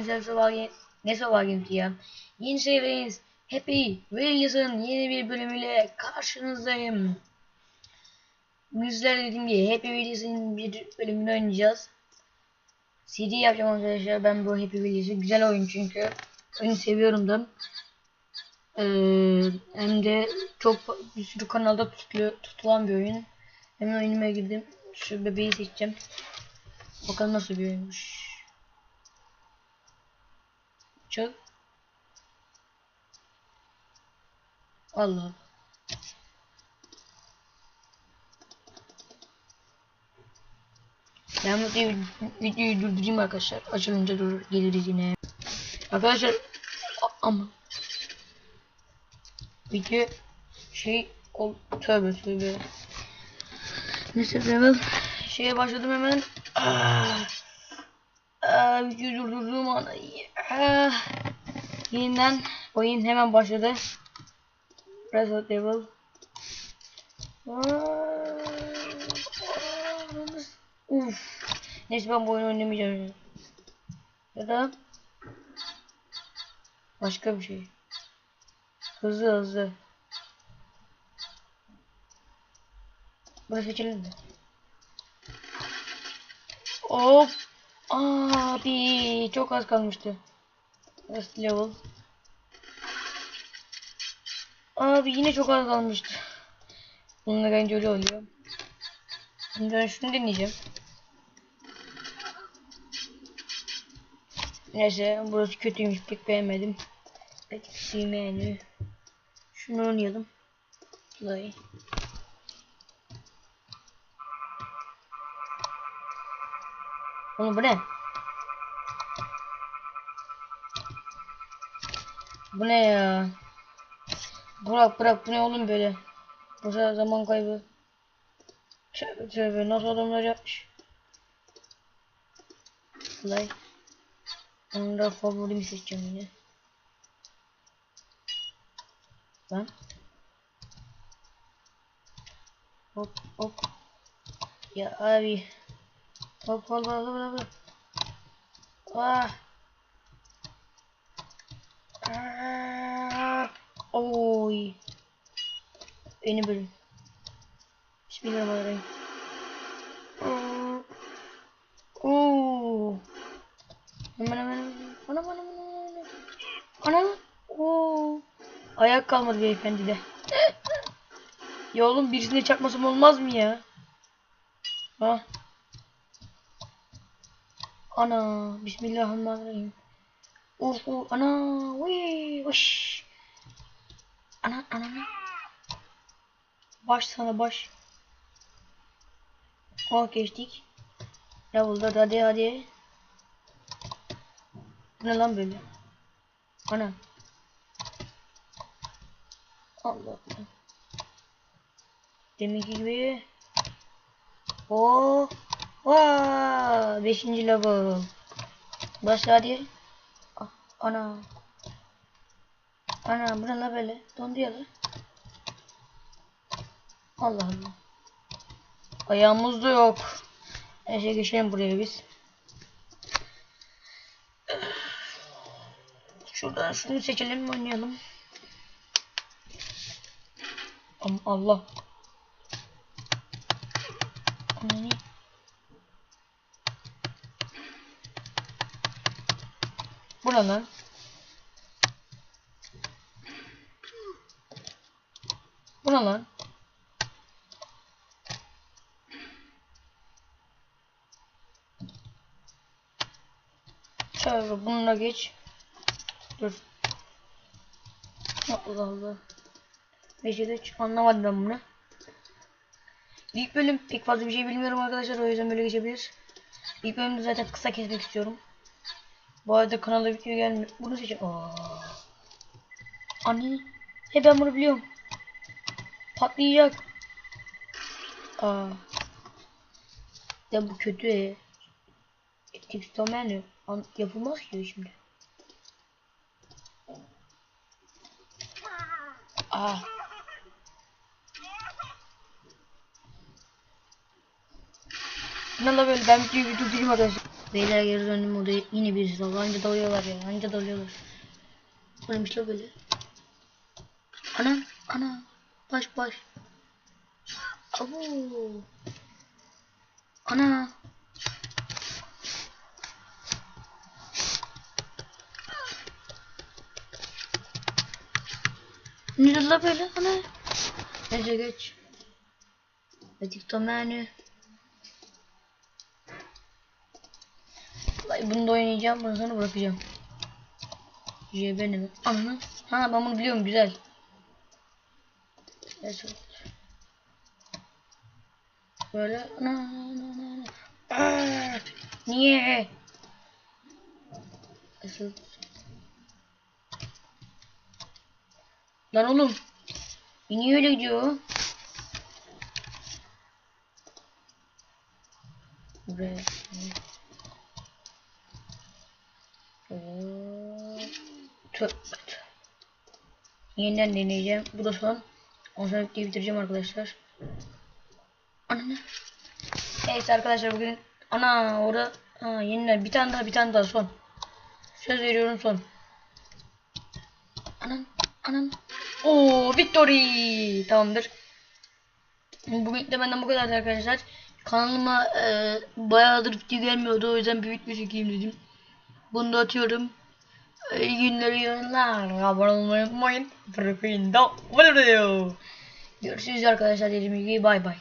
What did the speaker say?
ge- ne sabah ya. Yeni seriniz Happy Wheels'ın yeni bir bölümüyle karşınızdayım. Bizler dediğim gibi Happy Wheels'ın bir bölümünü oynayacağız. CD yapacağım arkadaşlar ben bu Happy Wheels'ı. Güzel oyun çünkü. Oyunu seviyorum da. Ee, hem de çok bir sürü kanalda tutuluyor, tutulan bir oyun. Hemen oyunuma girdim. Şu bebeği seçeceğim. Bakalım nasıl bir oyunmuş. Çok. Allah. Ben bu videoyu, durdurayım arkadaşlar. Açılınca dur geliriz yine. Arkadaşlar ama video şey ol tövbe tövbe. Neyse level şeye başladım hemen. Ah. Ah, videoyu durdurduğum an ah. yeniden oyun hemen başladı. Level. Ah. Uf. Neyse ben bu oyunu oynamayacağım. Ya da başka bir şey. Hızlı hızlı. Burası seçelim mi? Hop. Abi çok az kalmıştı. First level. Abi yine çok az kalmıştı. Bununla bence öyle oluyor. Şimdi ben şunu deneyeceğim. Neyse burası kötüymüş pek beğenmedim. Eksi menü. Şunu oynayalım. Play. Oğlum bu ne? Bu ne ya? Bırak bırak bu ne oğlum böyle? Sefer zaman kaybı. Tövbe tövbe nasıl adamlar yapmış? Play. Onu da favorimi seçeceğim yine. Lan. Hop hop. Ya abi. Hop hop hop hop hop. Ah. Oy. Yeni bölüm. Bismillahirrahmanirrahim. Oo. Hemen. Ana ana ana ana. Ana. Oo. Ayak kalmadı beyefendi de. ya oğlum birisine çarpmasam olmaz mı ya? Ha? Ana. Bismillahirrahmanirrahim. Uf uf. Ana. Uy. Uş. Ana ana ana. Baş sana baş. Oh geçtik. Level'da hadi hadi. Ne lan böyle? Ana. Allah Allah. Deminki gibi. Oo. Vaa. Beşinci level. Başla hadi. Ana. Ana bu ne la böyle? Dondu ya la. Allah Allah. Ayağımız da yok. Neyse geçelim buraya biz. Şuradan şunu seçelim oynayalım. Am Allah. Lan? Bu ne lan? Şöyle bununla geç. Dur. Allah Allah. Neyse de hiç anlamadım ben bunu. İlk bölüm pek fazla bir şey bilmiyorum arkadaşlar o yüzden böyle geçebilir. İlk bölümde zaten kısa kesmek istiyorum. Bu arada kanala video gelmiyor. Bunu seçeceğim. Aa. Anne. He ben bunu biliyorum. Patlayacak. Aa. Ya bu kötü e. An yapılmaz ki şimdi. Aa. Ne böyle ben videoyu durdurayım arkadaşlar. Beyler geri döndüm odaya yine birisi daldı. Anca dalıyorlar ya. Anca dalıyorlar. Neymiş la böyle? Ana ana. Baş baş. Abo. Ana. Ne la böyle ana? Neyse geç. Edikto menü. Bunu da oynayacağım. Bunu sonra bırakacağım. JB ne? Ananı. Ha ben bunu biliyorum güzel. Neyse. Böyle. Aa, Niye? Nasıl? Lan oğlum. Niye öyle gidiyor? Buraya. Tüp. Yeniden deneyeceğim. Bu da son. Ondan sonra videoyu bitireceğim arkadaşlar. Ananı. Neyse arkadaşlar bugün ana orada ha, yeniden bir tane daha bir tane daha son. Söz veriyorum son. Anan anan. Oo victory. Tamamdır. Bugün de benden bu kadar arkadaşlar. Kanalıma e, bayağıdır video gelmiyordu o yüzden büyük bir çekeyim dedim. Bunu da atıyorum. İyi günler, iyi günler. Abone olmayı unutmayın. Görüşürüz arkadaşlar. Dediğim gibi bay bay.